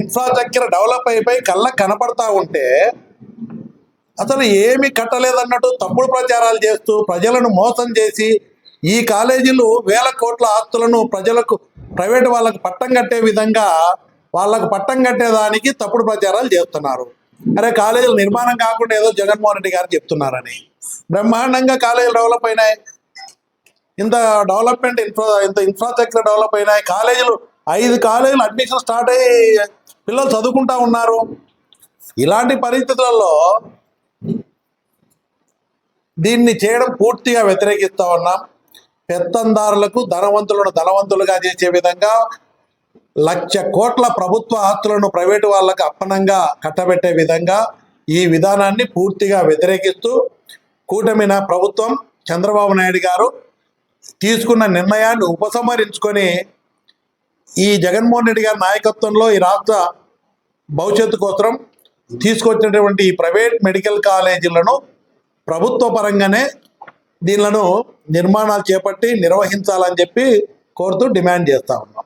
Infrastructure develop అయిపోయి కళ్ళ కనపడతా ఉంటే అసలు ఏమి కట్టలేదన్నట్టు తప్పుడు ప్రచారాలు చేస్తూ ప్రజలను మోసం చేసి ఈ కాలేజీలు వేల కోట్ల ఆస్తులను ప్రజలకు ప్రైవేట్ వాళ్ళకు పట్టం కట్టే విధంగా వాళ్ళకు పట్టం కట్టేదానికి తప్పుడు ప్రచారాలు చేస్తున్నారు. అరే కాలేజీలు నిర్మాణం కాకుండా ఏదో జగన్మోహన్ రెడ్డి గారు చెప్తున్నారని. బ్రహ్మాండంగా కాలేజీలు డెవలప్ అయినాయి. ఇంత డెవలప్మెంట్ ఇన్ఫ్రా ఇంత ఇన్ఫ్రాస్ట్రక్చర్ డెవలప్ అయినాయి. కాలేజీలు ఐదు కాలేజీలు అడ్మిషన్ స్టార్ట్ అయ్యి పిల్లలు చదువుకుంటా ఉన్నారు. ఇలాంటి పరిస్థితులలో దీన్ని చేయడం పూర్తిగా వ్యతిరేకిస్తూ ఉన్నాం. పెత్తందారులకు ధనవంతులను ధనవంతులుగా చేసే విధంగా లక్ష కోట్ల ప్రభుత్వ ఆస్తులను ప్రైవేటు వాళ్ళకు అప్పనంగా కట్టబెట్టే విధంగా ఈ విధానాన్ని పూర్తిగా వ్యతిరేకిస్తూ కూటమిన ప్రభుత్వం చంద్రబాబు నాయుడు గారు తీసుకున్న నిర్ణయాన్ని ఉపసంహరించుకొని ఈ జగన్మోహన్ రెడ్డి గారి నాయకత్వంలో ఈ రాష్ట్ర భవిష్యత్తు కోసం తీసుకొచ్చినటువంటి ఈ ప్రైవేట్ మెడికల్ కాలేజీలను ప్రభుత్వ పరంగానే దీనిలను నిర్మాణాలు చేపట్టి నిర్వహించాలని చెప్పి కోరుతూ డిమాండ్ చేస్తా ఉన్నాం.